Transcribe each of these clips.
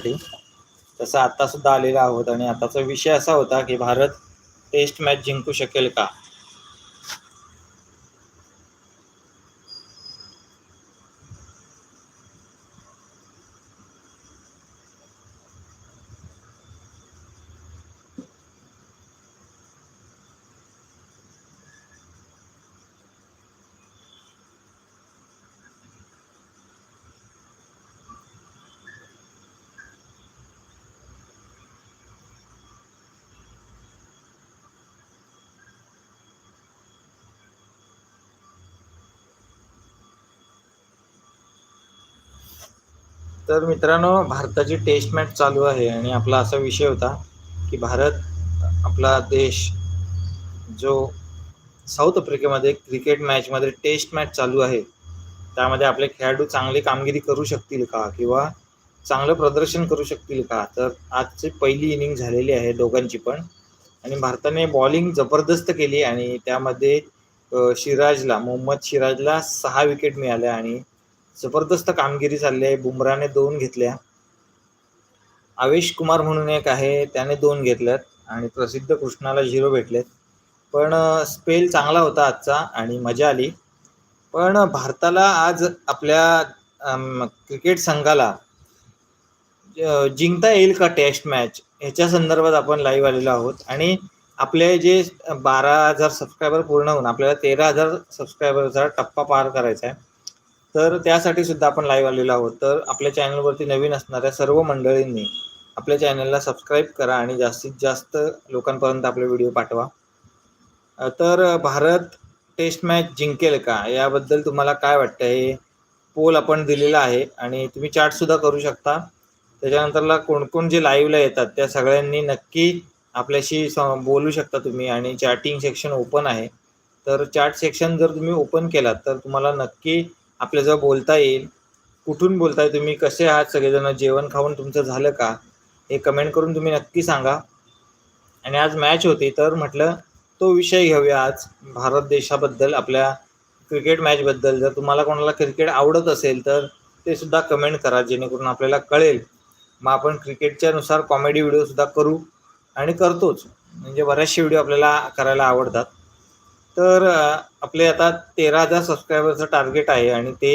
साठी तसं आता सुद्धा आलेला आहोत आणि आताचा विषय असा होता की भारत टेस्ट मॅच जिंकू शकेल का? तर मित्रांनो भारताची टेस्ट मॅच चालू आहे आणि आपला असा विषय होता की भारत आपला देश जो साऊथ आफ्रिकेमध्ये क्रिकेट मॅचमध्ये टेस्ट मॅच चालू आहे त्यामध्ये आपले खेळाडू चांगली कामगिरी करू शकतील का किंवा चांगलं प्रदर्शन करू शकतील का? तर आजची पहिली इनिंग झालेली आहे दोघांची पण. आणि भारताने बॉलिंग जबरदस्त केली आणि त्यामध्ये सिराजला मोहम्मद सिराजला सहा विकेट मिळाल्या आणि जबरदस्त कामगिरी चालली आहे. बुमराने दोन घेतल्या. आवेश कुमार म्हणून एक आहे त्याने दोन घेतल्यात आणि प्रसिद्ध कृष्णाला झिरो भेटलेत. पण स्पेल चांगला होता आजचा आणि मजा आली. पण भारताला आज आपल्या क्रिकेट संघाला जिंकता येईल का टेस्ट मॅच? ह्याच्या संदर्भात आपण लाईव्ह आलेलो आहोत. आणि आपले जे बारा हजार सबस्क्रायबर पूर्ण होऊन आपल्याला तेरा हजार सबस्क्रायबरचा टप्पा पार करायचा आहे. तर त्यासाठी सुद्धा आपण लाईव्ह आलेलो आहोत. तर आपल्या चॅनलवरती नवीन असणाऱ्या सर्व मंडळींनी आपल्या चॅनलला सबस्क्राईब करा आणि जास्तीत जास्त लोकांपर्यंत आपले व्हिडिओ पाठवा. तर भारत टेस्ट मॅच जिंकेल का? याबद्दल तुम्हाला काय वाटतं हे पोल आपण दिलेला आहे आणि तुम्ही चार्टसुद्धा करू शकता. त्याच्यानंतरला कोणकोण जे लाईव्हला येतात त्या सगळ्यांनी नक्की आपल्याशी बोलू शकता तुम्ही आणि चॅटिंग सेक्शन ओपन आहे. तर चॅट सेक्शन जर तुम्ही ओपन केलात तर तुम्हाला नक्की आपल्याजवळ बोलता येईल. कुठून बोलताय तुम्ही? कसे आहात सगळेजण? जेवण खाऊन तुमचं झालं का? हे कमेंट करून तुम्ही नक्की सांगा. आणि आज मॅच होती तर म्हटलं तो विषय घेऊया आज. भारत देशाबद्दल आपल्या क्रिकेट मॅचबद्दल जर तुम्हाला कोणाला क्रिकेट आवडत असेल तर ते सुद्धा कमेंट करा जेणेकरून आपल्याला कळेल. मग आपण क्रिकेटच्या नुसार कॉमेडी व्हिडिओसुद्धा करू आणि करतोच. म्हणजे बऱ्याचशे व्हिडिओ आपल्याला करायला आवडतात. तर आपले आता तेरा हजार सबस्क्रायबरचं टार्गेट आहे आणि ते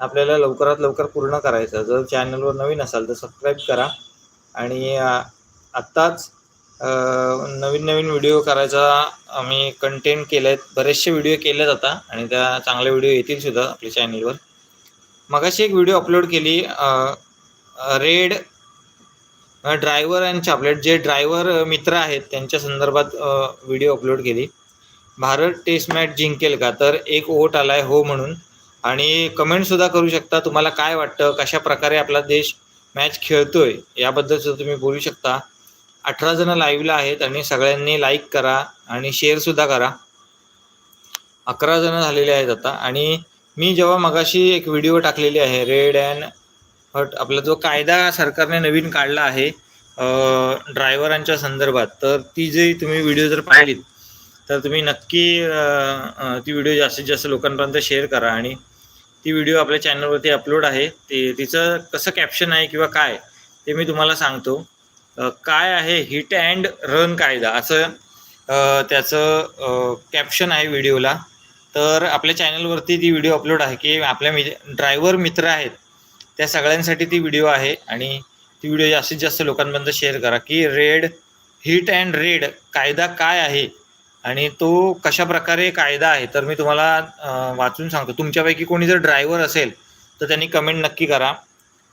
आपल्याला लवकरात लवकर पूर्ण करायचं. जर चॅनलवर नवीन असाल तर सबस्क्राईब करा. आणि आत्ताच नवीन नवीन व्हिडिओ करायचा आम्ही कंटेंट केले आहेत बरेचसे व्हिडिओ केले आता आणि त्या चांगले व्हिडिओ येतील सुद्धा आपल्या चॅनलवर मगाशी एक व्हिडिओ अपलोड केली रेड ड्रायव्हर अँड चॉकलेट जे ड्रायव्हर मित्र आहेत त्यांच्या संदर्भात व्हिडिओ अपलोड केली. भारत टेस्ट मॅच जिंकेल का? तर एक वोट आलाय हो म्हणून. आणि कमेंट सुद्धा करू शकता. तुम्हाला काय वाटतं? कशा प्रकारे आपला देश मॅच खेळतोय? याबद्दल सुद्धा तुम्ही बोलू शकता. अठरा जण लाईव्हला आहेत आणि सगळ्यांनी लाईक करा आणि शेअर सुद्धा करा. अकरा जण झालेले आहेत आता. आणि मी जेव्हा मगाशी एक व्हिडिओ टाकलेली आहे रेड अँड हट आपला जो कायदा सरकारने नवीन काढला आहे ड्रायव्हरांच्या संदर्भात तर ती जे तुम्ही व्हिडिओ जर पाहिलीत तर तुम्ही नक्की ती व्हिडिओ जास्तीत जास्त लोकांपर्यंत शेअर करा. आणि ती व्हिडिओ आपल्या चॅनलवरती अपलोड आहे ते तिचं कसं कॅप्शन आहे किंवा काय ते मी तुम्हाला सांगतो. काय आहे हिट अँड रन कायदा? असं त्याचं कॅप्शन आहे व्हिडिओला. तर आपल्या चॅनलवरती ती व्हिडिओ अपलोड आहे की आपल्या मि ड्रायव्हर मित्र आहेत त्या सगळ्यांसाठी ती व्हिडिओ आहे. आणि ती व्हिडिओ जास्तीत जास्त लोकांपर्यंत शेअर करा की रेड हिट अँड रेड कायदा काय आहे? आणि तो कशा प्रकारे कायदा आहे तर मी तुम्हाला वाचून सांगतो. तुमच्यापैकी कोणी जर ड्रायव्हर असेल तर त्यांनी कमेंट नक्की करा.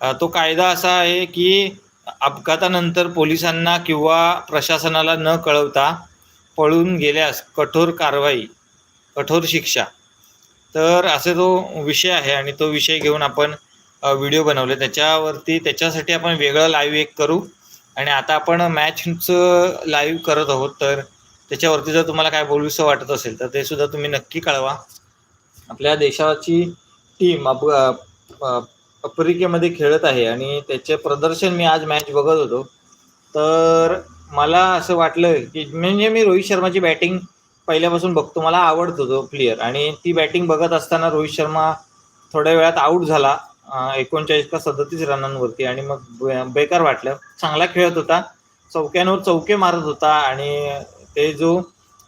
तो कायदा असा आहे की अपघातानंतर पोलिसांना किंवा प्रशासनाला न कळवता पळून गेल्यास कठोर कारवाई कठोर शिक्षा. तर असे तो विषय आहे आणि तो विषय घेऊन आपण व्हिडिओ बनवले. त्याच्यावरती त्याच्यासाठी आपण वेगळं लाईव्ह एक करू. आणि आता आपण मॅचचं लाईव्ह करत आहोत तर त्याच्यावरती जर तुम्हाला काय बोलूसं वाटत असेल तर ते सुद्धा तुम्ही नक्की कळवा. आपल्या देशाची टीम अप आफ्रिकेमध्ये खेळत आहे आणि त्याचे प्रदर्शन मी आज मॅच बघत होतो. तर मला असं वाटलं की म्हणजे मी रोहित शर्माची बॅटिंग पहिल्यापासून बघतो मला आवडतो तो प्लेयर आणि ती बॅटिंग बघत असताना रोहित शर्मा थोड्या वेळात आऊट झाला एकोणचाळीस का सदतीस रनांवरती. आणि मग बे- बेकार वाटलं. चांगला खेळत होता. चौक्यांवर चौके मारत होता आणि ते जो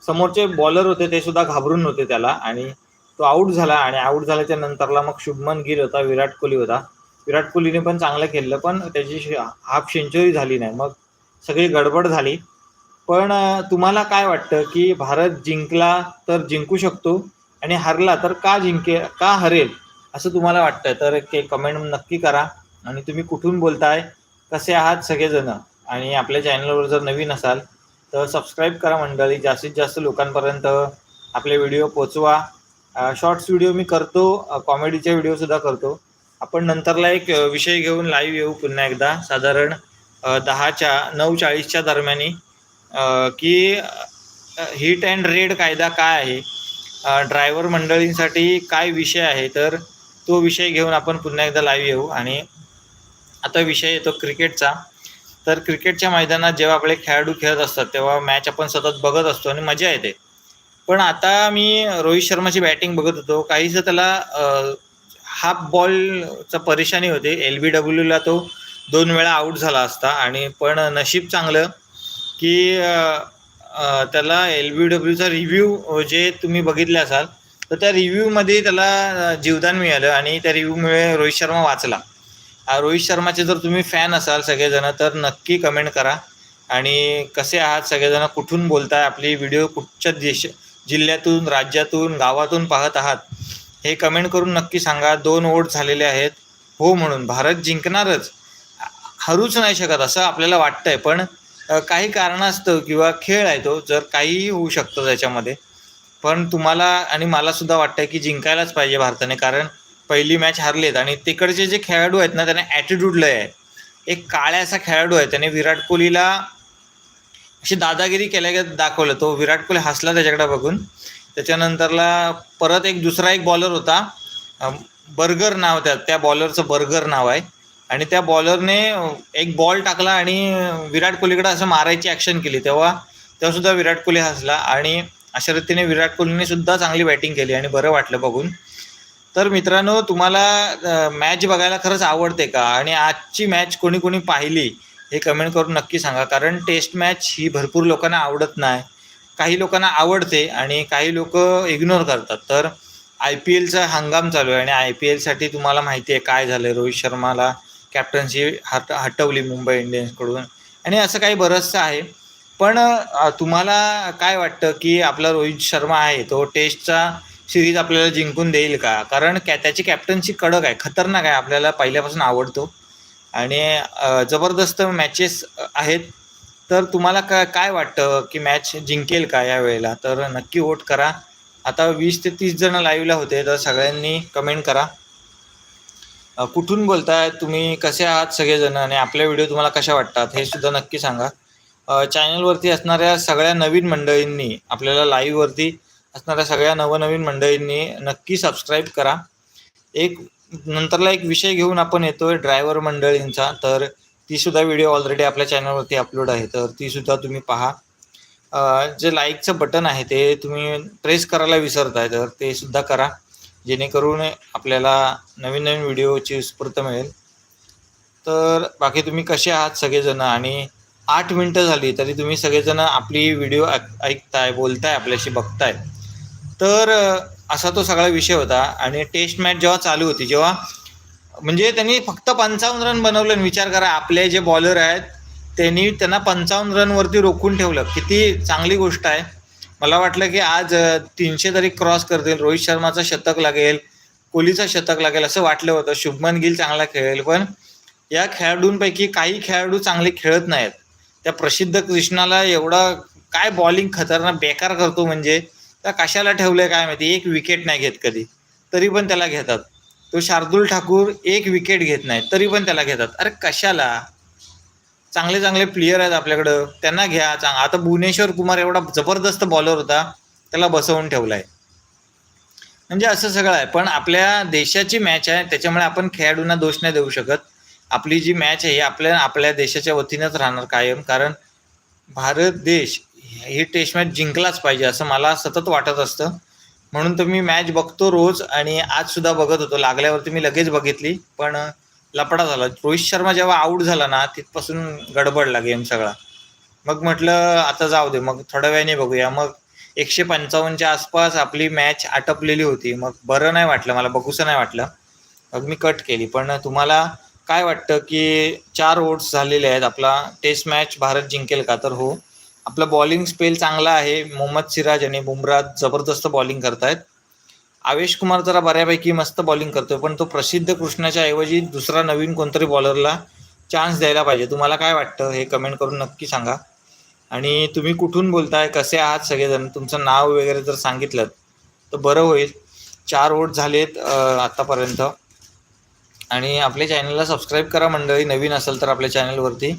समोरचे बॉलर होते ते सुद्धा घाबरून होते त्याला. आणि तो आऊट झाला आणि आऊट झाल्याच्या नंतरला मग शुभमन गिल होता विराट कोहली होता. विराट कोहलीने पण चांगलं खेळलं पण त्याची हाफ सेंचुरी झाली नाही. मग सगळी गडबड झाली. पण तुम्हाला काय वाटतं की भारत जिंकला तर जिंकू शकतो आणि हरला तर का जिंके का हरेल असं तुम्हाला वाटतं? तर ते कमेंट नक्की करा. आणि तुम्ही कुठून बोलताय? कसे आहात सगळेजण? आणि आपल्या चॅनलवर जर नवीन असाल तर सबस्क्राईब करा मंडळी. जास्तीत जास्त लोकांपर्यंत आपले व्हिडिओ पोचवा शॉर्ट्स व्हिडिओ मी करतो. कॉमेडीचे व्हिडिओसुद्धा करतो. आपण नंतरला एक विषय घेऊन लाईव्ह येऊ पुन्हा एकदा. साधारण दहाच्या नऊ चाळीसच्या दरम्यानी की हिट अँड रेड कायदा काय आहे? ड्रायव्हर मंडळींसाठी काय विषय आहे? तर तो विषय घेऊन आपण पुन्हा एकदा लाईव्ह येऊ. आणि आता विषय येतो क्रिकेटचा तर क्रिकेटच्या मैदानात जेव्हा आपले खेळाडू खेळत असतात तेव्हा मॅच आपण सतत बघत असतो आणि मजा येते. पण आता मी रोहित शर्माची बॅटिंग बघत होतो. काहीसं त्याला हाफ बॉलचा परेशानी होते. एल बी डब्ल्यूला तो दोन वेळा आऊट झाला असता आणि पण नशीब चांगलं की त्याला एल बी डब्ल्यूचा रिव्ह्यू जे तुम्ही बघितले असाल तर त्या रिव्ह्यूमध्ये त्याला जीवदान मिळालं आणि त्या रिव्ह्यूमुळे रोहित शर्मा वाचला. रोहित शर्माचे जर तुम्ही फॅन असाल सगळेजण तर नक्की कमेंट करा. आणि कसे आहात सगळेजण? कुठून बोलताय? आपली व्हिडिओ कुठच्या देश जिल्ह्यातून राज्यातून गावातून पाहत आहात? हे कमेंट करून नक्की सांगा. दोन वोट झालेले आहेत. हो म्हणून. भारत जिंकणारच. हरूच नाही शकत असं आपल्याला वाटतंय. पण काही कारणास्तव किंवा खेळ आहे तो जर काहीही होऊ शकतं त्याच्यामध्ये. पण तुम्हाला आणि मला सुद्धा वाटतंय की जिंकायलाच पाहिजे भारताने. कारण पहिली मॅच हारलेत आणि तिकडचे जे खेळाडू आहेत ना त्यांना ॲटिट्यूड लय आहे. एक काळ्या असा खेळाडू आहे त्याने विराट कोहलीला अशी दादागिरी केल्या दाखवलं. तो विराट कोहली हसला त्याच्याकडे बघून. त्याच्यानंतरला परत एक दुसरा एक बॉलर होता. बर्गर नाव त्या त्या बॉलरचं बर्गर नाव आहे. आणि त्या बॉलरने एक बॉल टाकला आणि विराट कोहलीकडे असं मारायची ॲक्शन केली. तेव्हा तेव्हा सुद्धा विराट कोहली हसला आणि अशा रीतीने विराट कोहलीने सुद्धा चांगली बॅटिंग केली आणि बरं वाटलं बघून. तर मित्रांनो तुम्हाला मॅच बघायला खरंच आवडते का? आणि आजची मॅच कोणी कोणी पाहिली हे कमेंट करून नक्की सांगा. कारण टेस्ट मॅच ही भरपूर लोकांना आवडत नाही. काही लोकांना आवडते आणि काही लोक इग्नोर करतात. तर आय पी एलचा हंगाम चालू आहे आणि आय पी एलसाठी तुम्हाला माहिती आहे काय झालं रोहित शर्माला कॅप्टन्सी हट हटवली मुंबई इंडियन्सकडून. आणि असं काही बरंचसं आहे. पण तुम्हाला काय वाटतं की आपला रोहित शर्मा आहे तो टेस्टचा सिरीज आपल्याला जिंकून देईल का? कारण कॅ त्याची कॅप्टनशी कडक आहे. खतरनाक आहे. आपल्याला पहिल्यापासून आवडतो. आणि जबरदस्त मॅचेस आहेत. तर तुम्हाला का काय वाटतं की मॅच जिंकेल का या वेळेला? तर नक्की वोट करा. आता वीस ते तीस जण लाईव्हला होते. तर सगळ्यांनी कमेंट करा. कुठून बोलताय? तुम्ही कसे आहात सगळेजण? आणि आपल्या व्हिडिओ तुम्हाला कशा वाटतात? हे सुद्धा नक्की सांगा. चॅनलवरती असणाऱ्या सगळ्या नवीन मंडळींनी आपल्याला लाईव्हवरती असणाऱ्या सगळ्या नवनवीन मंडळींनी नक्की सबस्क्राईब करा. एक नंतरला एक विषय घेऊन आपण येतोय ड्रायव्हर मंडळींचा. तर ती सुद्धा व्हिडिओ ऑलरेडी आपल्या चॅनलवरती अपलोड आहे. तर ती सुद्धा तुम्ही पहा. जे लाईकचं बटन आहे ते तुम्ही प्रेस करायला विसरताय तर ते सुद्धा करा. जेणेकरून आपल्याला नवीन नवीन व्हिडिओची स्फूर्त मिळेल. तर बाकी तुम्ही कसे आहात सगळेजण? आणि आठ मिनटं झाली तरी तुम्ही सगळेजण आपली व्हिडिओ ऐकताय बोलताय आपल्याशी बघताय. तर असा तो सगळा विषय होता आणि टेस्ट मॅच जेव्हा चालू होती जेव्हा म्हणजे त्यांनी फक्त पंचावन्न रन बनवले आणि विचार करा आपले जे बॉलर आहेत त्यांनी त्यांना पंचावन्न रनवरती रोखून ठेवलं. किती चांगली गोष्ट आहे. मला वाटलं की आज तीनशे तरी क्रॉस करतील. रोहित शर्माचं शतक लागेल कोहलीचं शतक लागेल असं वाटलं होतं. शुभमन गिल चांगला खेळेल पण या खेळाडूंपैकी काही खेळाडू चांगले खेळत नाहीत. त्या प्रसिद्ध कृष्णाला एवढा काय बॉलिंग खतरनाक बेकार करतो म्हणजे त्या कशाला ठेवलंय काय माहिती? एक विकेट नाही घेत कधी. तरी पण त्याला घेतात. तो शार्दुल ठाकूर एक विकेट घेत नाही तरी पण त्याला घेतात. अरे कशाला? चांगले चांगले प्लेयर आहेत आपल्याकडं. त्यांना घ्या. चांग आता भुवनेश्वर कुमार एवढा जबरदस्त बॉलर होता त्याला बसवून ठेवलाय. म्हणजे असं सगळं आहे. पण आपल्या देशाची मॅच आहे त्याच्यामुळे आपण खेळाडूंना दोष नाही देऊ शकत. आपली जी मॅच आहे ही आपल्या आपल्या देशाच्या वतीनंच राहणार कायम. कारण भारत देश ही टेस्ट मॅच जिंकलाच पाहिजे असं मला सतत वाटत असतं. म्हणून तर मी मॅच बघतो रोज आणि आज सुद्धा बघत होतो. लागल्यावरती मी लगेच बघितली पण लपडा झाला. रोहित शर्मा जेव्हा आऊट झाला ना तिथपासून गडबडला गेम सगळा. मग म्हटलं आता जाऊ दे मग थोड्या वेळाने बघूया. मग एकशे पंचावन्नच्या आसपास आपली मॅच आटपलेली होती. मग बरं नाही वाटलं मला बघूसं नाही वाटलं. मग मी कट केली. पण तुम्हाला काय वाटतं की चार ओट्स झालेले आहेत? आपला टेस्ट मॅच भारत जिंकेल का? तर हो. आपला बॉलिंग स्पेल चांगला आहे. मोहम्मद सिराज आणि बुमराह जबरदस्त बॉलिंग करतायत. आवेश कुमार जरा बऱ्यापैकी मस्त बॉलिंग करतोय पण तो प्रसिद्ध कृष्णाच्या ऐवजी दुसरा नवीन कोणतरी बॉलरला चान्स द्यायला पाहिजे. तुम्हाला काय वाटतं? हे कमेंट करून नक्की सांगा. आणि तुम्ही कुठून बोलताय? कसे आहात सगळेजण? तुमचं नाव वगैरे जर सांगितलं तर बरं होईल. चार वोट झालेत आत्तापर्यंत आणि आपल्या चॅनलला सबस्क्राईब करा मंडळी. नवीन असेल तर आपल्या चॅनलवरती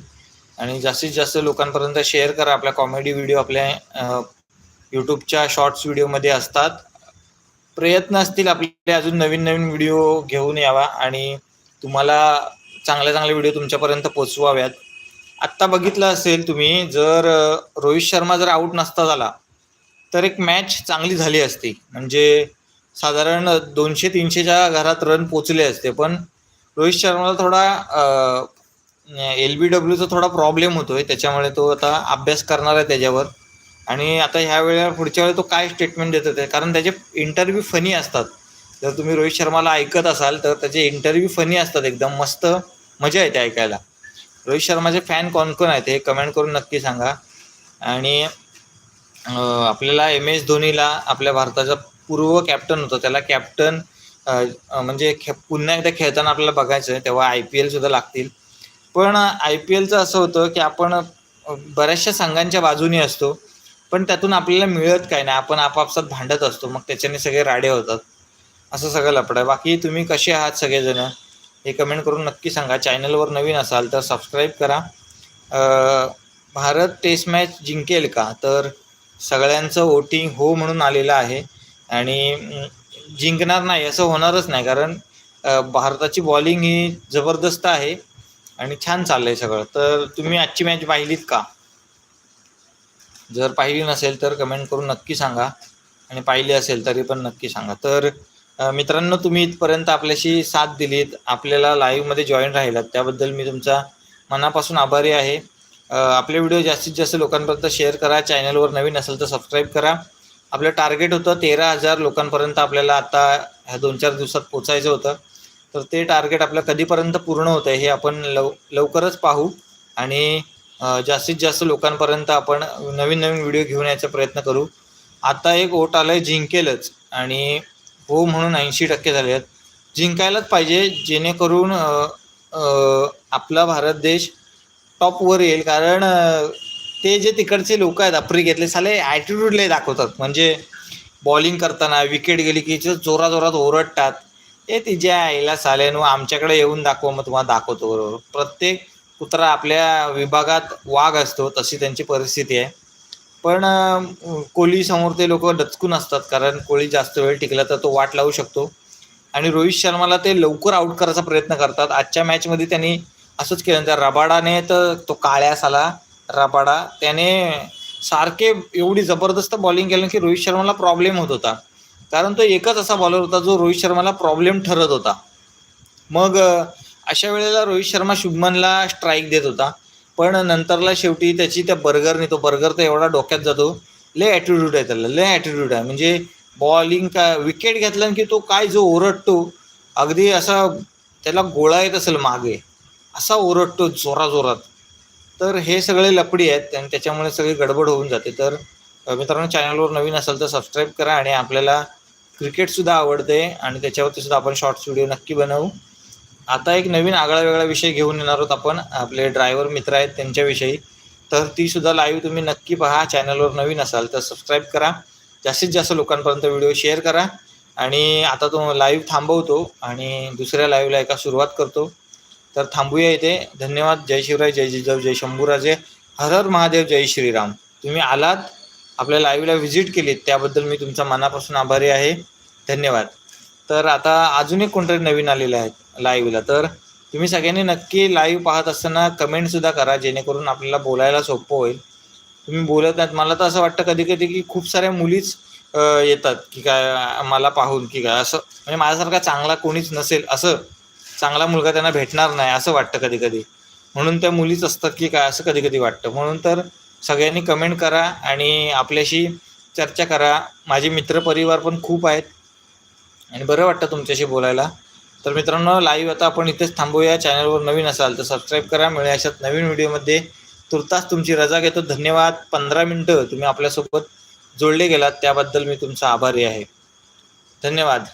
आणि जास्तीत जास्त लोकांपर्यंत शेअर करा. आपल्या कॉमेडी व्हिडिओ आपल्या यूट्यूबच्या शॉर्ट्स व्हिडिओमध्ये असतात. प्रयत्न असतील आपले अजून नवीन नवीन व्हिडिओ घेऊन यावा आणि तुम्हाला चांगले चांगले व्हिडिओ तुमच्यापर्यंत पोचवाव्यात आत्ता बघितलं असेल तुम्ही जर रोहित शर्मा जर आऊट नसता झाला तर एक मॅच चांगली झाली असती. म्हणजे साधारण दोनशे तीनशेच्या घरात रन पोचले असते. पण रोहित शर्माला थोडा एल बी डब्ल्यूचा थोडा प्रॉब्लेम होतोय. त्याच्यामुळे तो आता अभ्यास करणार आहे त्याच्यावर. आणि आता ह्या वेळेला पुढच्या वेळेला तो काय स्टेटमेंट देत होते कारण त्याचे इंटरव्ह्यू फनी असतात. जर तुम्ही रोहित शर्माला ऐकत असाल तर त्याचे इंटरव्ह्यू फनी असतात एकदम. मस्त मजा येते ऐकायला. रोहित शर्माचे फॅन कोण कोण आहेत हे कमेंट करून नक्की सांगा. आणि आपल्याला एम एस धोनीला आपल्या भारताचा पूर्व कॅप्टन होता. त्याला कॅप्टन म्हणजे खे पुन्हा एकदा खेळताना आपल्याला बघायचं आहे. तेव्हा आय पी एलसुद्धा लागतील. पण आय पी एलचं असं होतं की आपण बऱ्याचशा संघांच्या बाजूनी असतो पण त्यातून आपल्याला मिळत काय नाही. आपण आपापसात भांडत असतो मग त्याच्याने सगळे राडे होतात. असं सगळं लपड आहे. बाकी तुम्ही कसे आहात सगळेजण हे कमेंट करून नक्की सांगा. चॅनलवर नवीन असाल तर सबस्क्राईब करा. भारत टेस्ट मॅच जिंकेल का? तर सगळ्यांचं वोटिंग हो म्हणून आलेलं आहे. आणि जिंकणार नाही असं होणारच नाही. कारण भारताची बॉलिंग ही जबरदस्त आहे. आणि छान चाललं आहे सगळं. तर तुम्ही आजची मॅच पाहिलीत का? जर पाहिली नसेल तर कमेंट करून नक्की सांगा. आणि पाहिली असेल तरी पण नक्की सांगा. तर मित्रांनो तुम्ही इथपर्यंत आपल्याशी साथ दिलीत. आपल्याला लाईव्हमध्ये जॉईन राहिलात. त्याबद्दल मी तुमचा मनापासून आभारी आहे. आपले व्हिडिओ जास्तीत जास्त लोकांपर्यंत शेअर करा. चॅनलवर नवीन असेल तर सबस्क्राईब करा. आपलं टार्गेट होतं तेरा हजार लोकांपर्यंत आपल्याला आता ह्या दोन चार दिवसात पोचायचं होतं. तर ते टार्गेट आपलं कधीपर्यंत पूर्ण होतं हे आपण लव लवकरच पाहू. आणि जास्तीत जास्त लोकांपर्यंत आपण नवीन नवीन व्हिडिओ घेऊन यायचा प्रयत्न करू. आता एक ओट आहे जिंकेलच. आणि हो म्हणून ऐंशी टक्के झाले आहेत. जिंकायलाच पाहिजे जेणेकरून आपला भारत देश टॉपवर येईल. कारण ते जे तिकडचे लोक आहेत आफ्रिकेतले साले ॲटिट्यूड दाखवतात. म्हणजे बॉलिंग करताना विकेट गेली की इथे जोरात ओरडतात. ए तिच्या आईला सालेनो आमच्याकडे येऊन दाखव मग तुम्हाला दाखवतो बरोबर. प्रत्येक कुत्रा आपल्या विभागात वाघ असतो तशी त्यांची परिस्थिती आहे. पण अं, कोहली समोर ते लोक डचकून असतात कारण कोहली जास्त वेळ टिकला तर तो वाट लावू शकतो. आणि रोहित शर्माला ते लवकर आऊट करायचा प्रयत्न करतात. आजच्या मॅचमध्ये त्यांनी असंच केलं त्या रबाडाने तर तो काळ्या साला रबाडा त्याने सारखे एवढी जबरदस्त बॉलिंग केलं की रोहित शर्माला प्रॉब्लेम होत होता. कारण तो एकच असा बॉलर होता जो रोहित शर्माला प्रॉब्लेम ठरत होता. मग अशा वेळेला रोहित शर्मा शुभमनला स्ट्राईक देत होता. पण नंतरला शेवटी त्याची त्या बर्गरने तो बर्गर तर एवढा डोक्यात जातो लय ॲटिट्यूड आहे त्याला लय ॲटिट्यूड आहे. म्हणजे बॉलिंग का विकेट घेतला की तो काय जो ओरडतो अगदी असा त्याला गोळा येत असेल मागे असा ओरडतो जोरा जोरात तर हे सगळे लपडी आहेत आणि त्याच्यामुळे सगळी गडबड होऊन जाते. तर मित्रांनो चॅनलवर नवीन असेल तर सबस्क्राईब करा आणि आपल्याला क्रिकेटसुद्धा आवडते आणि त्याच्यावरती सुद्धा आपण शॉर्ट्स व्हिडिओ नक्की बनवू. आता एक नवीन आगळा वेगळा विषय घेऊन येणार आहोत आपण. आपले ड्रायव्हर मित्र आहेत त्यांच्याविषयी. तर ती सुद्धा लाईव्ह तुम्ही नक्की पहा. चॅनलवर नवीन असाल तर सबस्क्राईब करा. जास्तीत जास्त लोकांपर्यंत व्हिडिओ शेअर करा. आणि आता तो लाईव्ह थांबवतो आणि दुसऱ्या लाईव्हला एका सुरुवात करतो. तर थांबूया इथे. धन्यवाद. जय शिवराय. जय जिजाऊ. जय शंभूराजे. हर हर महादेव. जय श्रीराम. तुम्ही आलात. आपल्या लाईव्हला व्हिजिट केलीत त्याबद्दल मी तुमचा मनापासून आभारी आहे. धन्यवाद. तर आता अजून एक कोणतरी नवीन आलेले आहेत लाईव्हला तर तुम्ही सगळ्यांनी नक्की लाईव्ह पाहत असताना कमेंटसुद्धा करा जेणेकरून आपल्याला बोलायला सोपं होईल. तुम्ही बोलत नाहीत मला तर असं वाटतं कधी कधी की खूप साऱ्या मुलीच येतात की काय मला पाहून की काय? असं म्हणजे माझ्यासारखा चांगला कोणीच नसेल असं चांगला मुलगा त्यांना भेटणार नाही असं वाटतं कधी कधी म्हणून त्या मुलीच असतात की काय असं कधी कधी वाटतं. म्हणून तर सगळ्यांनी कमेंट करा आणि आपल्याशी चर्चा करा. माझे मित्रपरिवार पण खूप आहेत. आणि बरं वाटतं तुमच्याशी बोलायला. तर मित्रांनो लाईव्ह आता आपण इथेच थांबूया. चॅनलवर नवीन असाल तर सबस्क्राईब करा. मिळूया अशात नवीन व्हिडिओमध्ये तुर्तास तुमची रजा घेतो. धन्यवाद. पंधरा मिनटं तुम्ही आपल्यासोबत जोडले गेलात. त्याबद्दल मी तुमचा आभारी आहे. धन्यवाद.